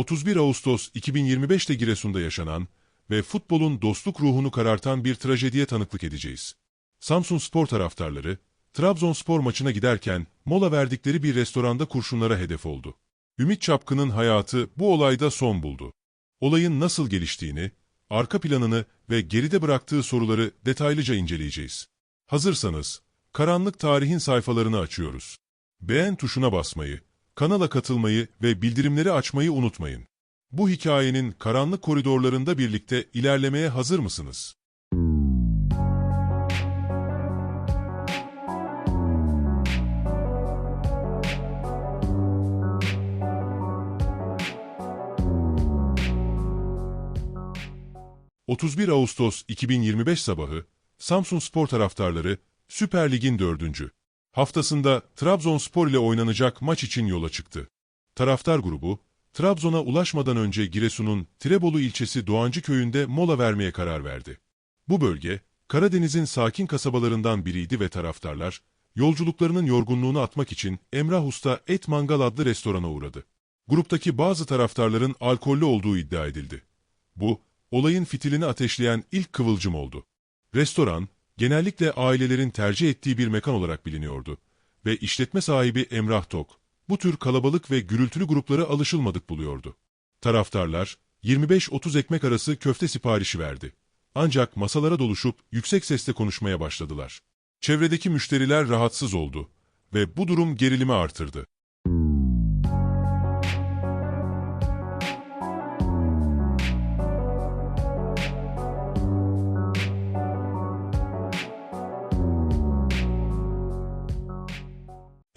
Bugün 31 Ağustos 2025'te Giresun'da yaşanan ve futbolun dostluk ruhunu karartan bir trajediye tanıklık edeceğiz. Samsun Spor taraftarları, Trabzonspor maçına giderken mola verdikleri bir restoranda kurşunlara hedef oldu. Ümit Çapkın'ın hayatı bu olayda son buldu. Olayın nasıl geliştiğini, arka planını ve geride bıraktığı soruları detaylıca inceleyeceğiz. Hazırsanız, karanlık tarihin sayfalarını açıyoruz. Beğen tuşuna basmayı, kanala katılmayı ve bildirimleri açmayı unutmayın. Bu hikayenin karanlık koridorlarında birlikte ilerlemeye hazır mısınız? ...31 Ağustos 2025 sabahı... ...Samsun Spor taraftarları... ...Süper Lig'in dördüncü... ...haftasında Trabzonspor ile oynanacak maç için yola çıktı. Taraftar grubu... Trabzon'a ulaşmadan önce Giresun'un Tirebolu ilçesi Doğancı köyünde mola vermeye karar verdi. Bu bölge, Karadeniz'in sakin kasabalarından biriydi ve taraftarlar, yolculuklarının yorgunluğunu atmak için Emrah Usta Et Mangal adlı restorana uğradı. Gruptaki bazı taraftarların alkollü olduğu iddia edildi. Bu, olayın fitilini ateşleyen ilk kıvılcım oldu. Restoran, genellikle ailelerin tercih ettiği bir mekan olarak biliniyordu ve işletme sahibi Emrah Tok, bu tür kalabalık ve gürültülü gruplara alışılmadık buluyordu. Taraftarlar, 25-30 ekmek arası köfte siparişi verdi. Ancak masalara doluşup yüksek sesle konuşmaya başladılar. Çevredeki müşteriler rahatsız oldu ve bu durum gerilimi artırdı.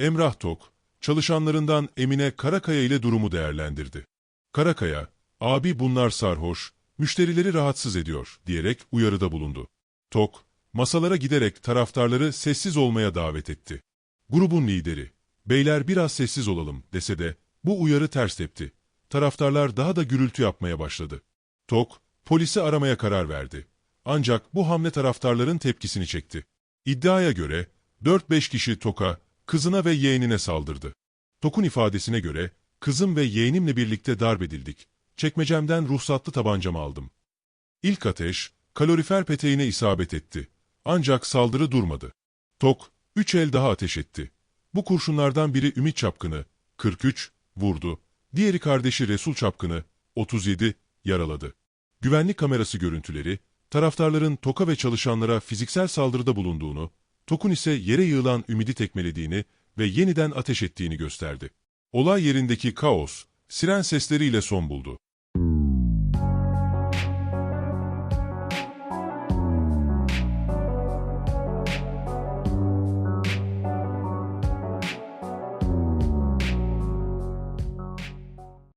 Emrah Tok, çalışanlarından Emine Karakaya ile durumu değerlendirdi. Karakaya, abi bunlar sarhoş, müşterileri rahatsız ediyor diyerek uyarıda bulundu. Tok, masalara giderek taraftarları sessiz olmaya davet etti. Grubun lideri, beyler biraz sessiz olalım dese de bu uyarı ters tepti. Taraftarlar daha da gürültü yapmaya başladı. Tok, polisi aramaya karar verdi. Ancak bu hamle taraftarların tepkisini çekti. İddiaya göre 4-5 kişi Tok'a, kızına ve yeğenine saldırdı. Tok'un ifadesine göre, kızım ve yeğenimle birlikte darp edildik. Çekmecemden ruhsatlı tabancamı aldım. İlk ateş, kalorifer peteğine isabet etti. Ancak saldırı durmadı. Tok, üç el daha ateş etti. Bu kurşunlardan biri Ümit Çapkın'ı, 43, vurdu. Diğeri kardeşi Resul Çapkın'ı, 37, yaraladı. Güvenlik kamerası görüntüleri, taraftarların Tok'a ve çalışanlara fiziksel saldırıda bulunduğunu, Tok'un ise yere yığılan Ümidi tekmelediğini ve yeniden ateş ettiğini gösterdi. Olay yerindeki kaos, siren sesleriyle son buldu.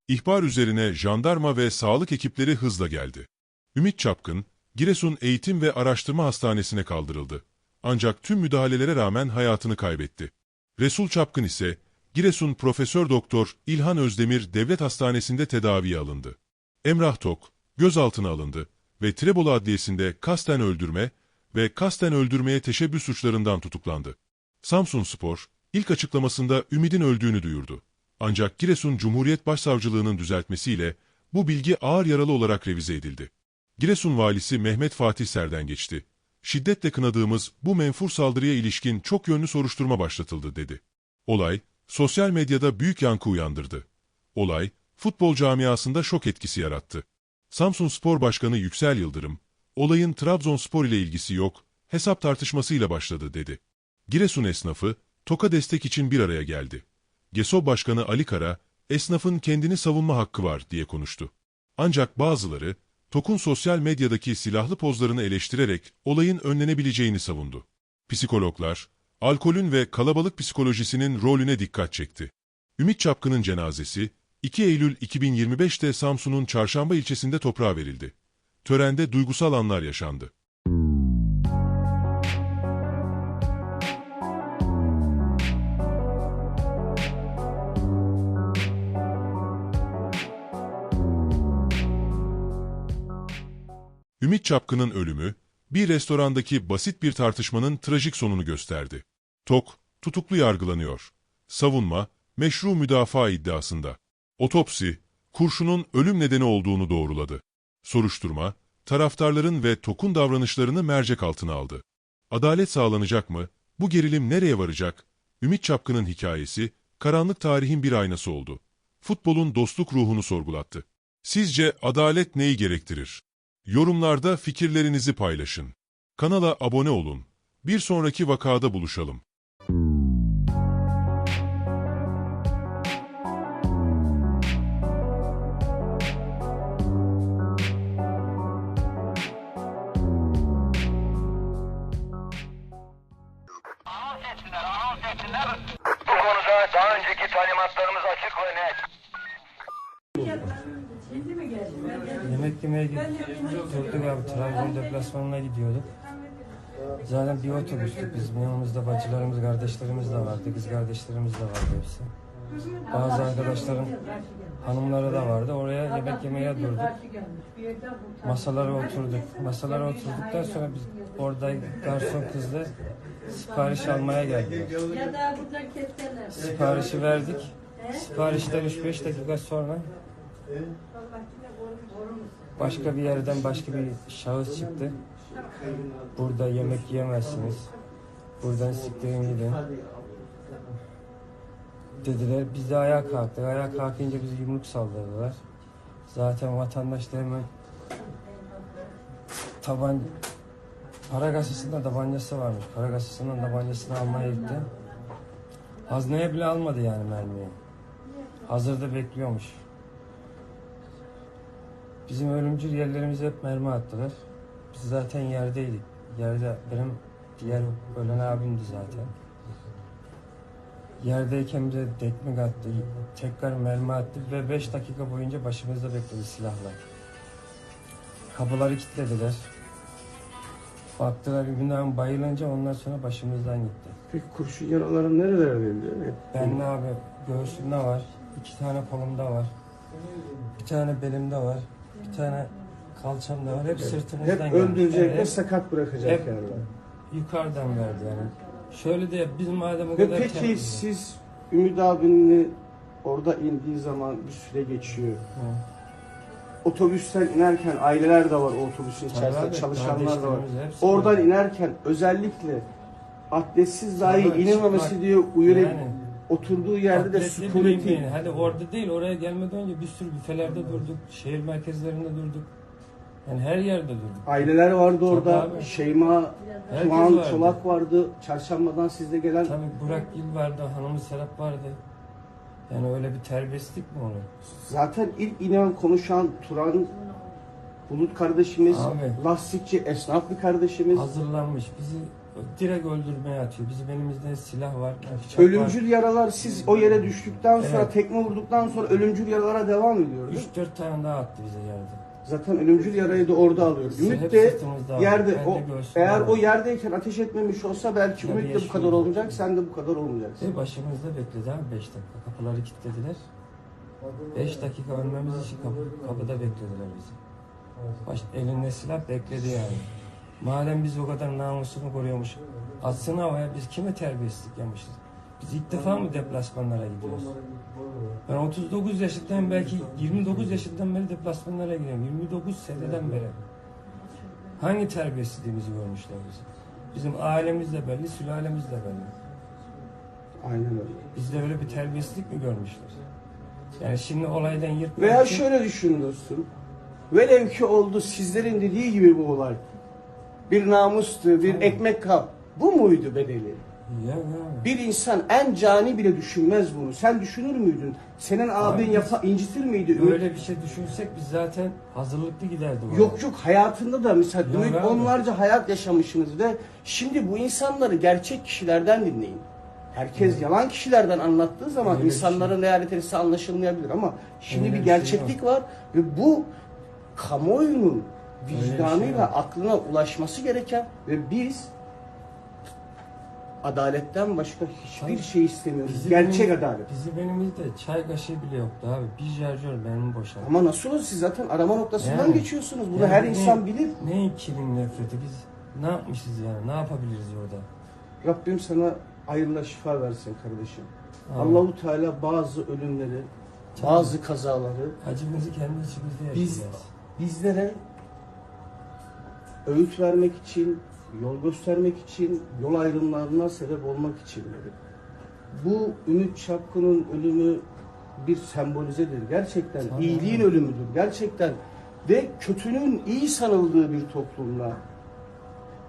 İhbar üzerine jandarma ve sağlık ekipleri hızla geldi. Ümit Çapkın, Giresun Eğitim ve Araştırma Hastanesi'ne kaldırıldı. Ancak tüm müdahalelere rağmen hayatını kaybetti. Resul Çapkın ise Giresun Profesör Doktor İlhan Özdemir Devlet Hastanesi'nde tedaviye alındı. Emrah Tok gözaltına alındı ve Tirebolu Adliyesi'nde kasten öldürme ve kasten öldürmeye teşebbüs suçlarından tutuklandı. Samsun Spor ilk açıklamasında Ümid'in öldüğünü duyurdu. Ancak Giresun Cumhuriyet Başsavcılığı'nın düzeltmesiyle bu bilgi ağır yaralı olarak revize edildi. Giresun valisi Mehmet Fatih Serden geçti. Şiddetle kınadığımız bu menfur saldırıya ilişkin çok yönlü soruşturma başlatıldı dedi. Olay, sosyal medyada büyük yankı uyandırdı. Olay, futbol camiasında şok etkisi yarattı. Samsun Spor Başkanı Yüksel Yıldırım, olayın Trabzonspor ile ilgisi yok, hesap tartışmasıyla başladı dedi. Giresun esnafı, TOK'a destek için bir araya geldi. GESO Başkanı Ali Kara, esnafın kendini savunma hakkı var diye konuştu. Ancak bazıları, TOK'un sosyal medyadaki silahlı pozlarını eleştirerek olayın önlenebileceğini savundu. Psikologlar, alkolün ve kalabalık psikolojisinin rolüne dikkat çekti. Ümit Çapkın'ın cenazesi, 2 Eylül 2025'te Samsun'un Çarşamba ilçesinde toprağa verildi. Törende duygusal anlar yaşandı. Ümit Çapkın'ın ölümü, bir restorandaki basit bir tartışmanın trajik sonunu gösterdi. Tok, tutuklu yargılanıyor. Savunma, meşru müdafaa iddiasında. Otopsi, kurşunun ölüm nedeni olduğunu doğruladı. Soruşturma, taraftarların ve TOK'un davranışlarını mercek altına aldı. Adalet sağlanacak mı? Bu gerilim nereye varacak? Ümit Çapkın'ın hikayesi, karanlık tarihin bir aynası oldu. Futbolun dostluk ruhunu sorgulattı. Sizce adalet neyi gerektirir? Yorumlarda fikirlerinizi paylaşın. Kanala abone olun. Bir sonraki vakada buluşalım. Bu konuda daha önceki talimatlarımız açık ve net. Yemek yemeye gidiyorduk abi. Trabzon deplasmanına gidiyorduk. Zaten bir otobüstük biz. Yanımızda bacılarımız, kardeşlerimiz de vardı. Kız kardeşlerimiz de vardı hepsi. Bazı arkadaşların hanımları da vardı. Oraya yemek yemeye durduk. Masalara oturduk. Masalara oturduktan sonra biz orada garson kızla sipariş almaya ketteler. Siparişi verdik. Siparişten 3-5 dakika sonra başka bir yerden başka bir şahıs çıktı. Burada yemek yiyemezsiniz. Buradan siktirin gidin. Dediler. Biz de ayağa kalktık. Ayağa kalkınca bizi yumruk saldırdılar. Zaten vatandaş da hemen taban para kasasında tabancası varmış. Para kasasından tabancasını almaya gitti. Hazneye bile almadı yani mermiyi. Hazırda bekliyormuş. Bizim ölümcül yerlerimize hep mermi attılar. Biz zaten yerdeydik. Yerde benim diğer ölen abimdi zaten. Yerdeyken bize dekmek attı. Tekrar mermi attı ve 5 dakika boyunca başımızda bekledi silahlar. Kapıları kilitlediler. Baktılar Ünlü'den bayılınca ondan sonra başımızdan gitti. Peki kurşun yaraları nerelerdeydi? Ben ne abi göğsümde var, iki tane kolumda var, bir tane belimde var, bir tane kalçamda var. Hep sırtımızdan Hep öldürecek ve sakat bırakacak hep- yerler. yukarıdan verdi yani. Şöyle de biz madem o Ve kadar peki ter- siz Ümit abinin orada indiği zaman bir süre geçiyor. Hı. Otobüsten inerken aileler de var o otobüsün Tabii içerisinde abi, çalışanlar da var. kardeşlerimiz hepsi Oradan var. inerken özellikle atletsiz dahi Tabii, inilmemesi çıplak. diye uyarı Yani. Oturduğu yerde de Atletli sükuneti. Hadi orada değil, oraya gelmeden önce bir sürü büfelerde durduk, şehir merkezlerinde durduk. Yani her yerde durduk. aileler vardı orada. abi. Şeyma, Herkes Tuğan, vardı. Çolak vardı. Çarşambadan sizde gelen Tabii Burak Gül vardı, hanımı Serap vardı. Yani öyle bir terbiyesizlik mi olur? Zaten ilk inen konuşan Turan Bulut kardeşimiz, Abi. lastikçi esnaf bir kardeşimiz. Hazırlanmış, bizi direkt öldürmeye atıyor. Bizim elimizde silah var, bıçak var. Ölümcül yaralar siz o yere düştükten sonra Evet. tekme vurduktan sonra ölümcül yaralara devam ediyor. değil mi? 3-4 tane daha attı bize yerde. Zaten ölümcül yarayı da orada alıyor. Hep Ümit de sırtımızda yerde Ben de o göğsümde eğer o yerdeyken ateş etmemiş olsa belki Tabii Ümit de bu kadar olmayacak, sen de bu kadar olmayacaksın. Ve başımızda bekledi abi 5 dakika. Kapıları kilitlediler. 5 dakika ölmemiz için kapı, kapıda beklediler bizi. Baş, elinde silah bekledi yani. Madem biz o kadar namusunu koruyormuş, atsın havaya biz kime terbiyesizlik yapmışız? Biz ilk defa mı deplasmanlara gidiyoruz? Ben 39 yaşından belki 29 yaşından beri deplasmanlara gidiyorum. 29 seneden beri. Hangi terbiyesizliğimizi görmüşler bizi? Bizim ailemiz de belli, sülalemiz de belli. Aynen öyle. Bizde öyle bir terbiyesizlik mi görmüşler? Yani şimdi olaydan yırtmak Veya için- şöyle düşün dostum. Velev ki oldu sizlerin dediği gibi bu olay. Bir namustu, bir ekmek kap. Bu muydu bedeli? Ya, ya. Bir insan en cani bile düşünmez bunu. Sen düşünür müydün? Senin abin yapa, incitir miydi? Ümit- Öyle bir şey düşünsek biz zaten hazırlıklı giderdik. oraya. Yok yok hayatında da mesela Yok Ümit abi. onlarca hayat yaşamışsınız ve şimdi bu insanları gerçek kişilerden dinleyin. Herkes yalan kişilerden anlattığı zaman Öyle bir insanların realitesi anlaşılmayabilir ama şimdi Öyle bir bir şey gerçeklik var ve bu kamuoyunun Şey vicdanıyla yok. aklına ulaşması gereken ve biz adaletten başka hiçbir Tabii. şey istemiyoruz. Gerçek benim- adalet. Bizim elimizde çay kaşığı bile yoktu abi. Bir şarjör benim boşalttı. Ama nasıl olur siz zaten arama noktasından Yani. geçiyorsunuz. Bunu Yani her ne- insan bilir. Ne kilin nefreti biz ne yapmışız yani? Ne yapabiliriz orada? Rabbim sana hayırla şifa versin kardeşim. Allahu Teala bazı ölümleri bazı kazaları Acımızı kendi içimizde biz yaşayacağız. bizlere öğüt vermek için, yol göstermek için, yol ayrımlarına sebep olmak için dedi. Bu Ümit Çapkın'ın ölümü bir sembolizedir. Gerçekten Tamam. iyiliğin ölümüdür. Gerçekten ve kötünün iyi sanıldığı bir toplumda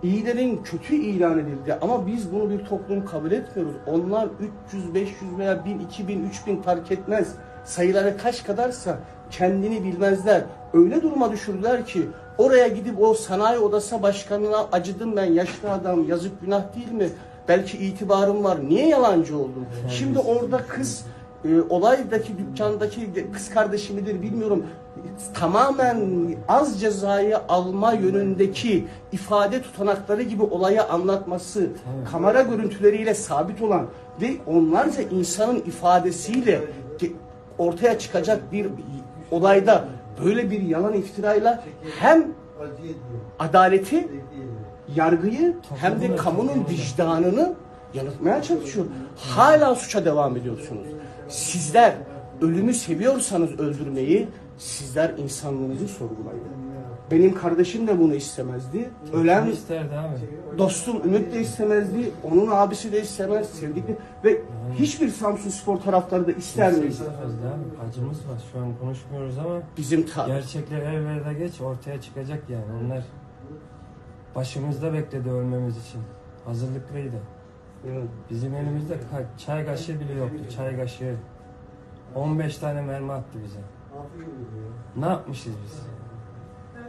iyilerin kötü ilan edildi ama biz bunu bir toplum kabul etmiyoruz. Onlar 300, 500 veya 1000, 2000, 3000 fark etmez. Sayıları kaç kadarsa kendini bilmezler. Öyle duruma düşürdüler ki oraya gidip o sanayi odası başkanına acıdım ben yaşlı adam yazık günah değil mi? Belki itibarım var. Niye yalancı oldum? Şimdi orada kız e, olaydaki dükkandaki kız kardeşi midir bilmiyorum. Tamamen az cezayı alma yönündeki ifade tutanakları gibi olayı anlatması, kamera görüntüleriyle sabit olan ve onlarca insanın ifadesiyle ortaya çıkacak bir olayda böyle bir yalan iftirayla hem adaleti, yargıyı hem de kamunun vicdanını yanıltmaya çalışıyor. Hala suça devam ediyorsunuz. Sizler ölümü seviyorsanız öldürmeyi, sizler insanlığınızı sorgulayın. Benim kardeşim de bunu istemezdi. Ölen isterdi abi? dostum Ümit de istemezdi. Onun abisi de istemez. Sevdikleri ve hiçbir Samsun Spor taraftarı da ister miydi? istemezdi abi. Acımız var. Şu an konuşmuyoruz ama Bizim ta- gerçekler el veda geç ortaya çıkacak yani. Onlar başımızda bekledi ölmemiz için. Hazırlıklıydı. Evet. Bizim elimizde ka- çay kaşığı bile yoktu. Çay kaşığı. 15 tane mermi attı bize. Ne yapmışız biz?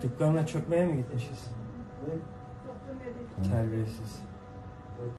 Dükkanına çökmeye mi gitmişiz? Terbiyesiz.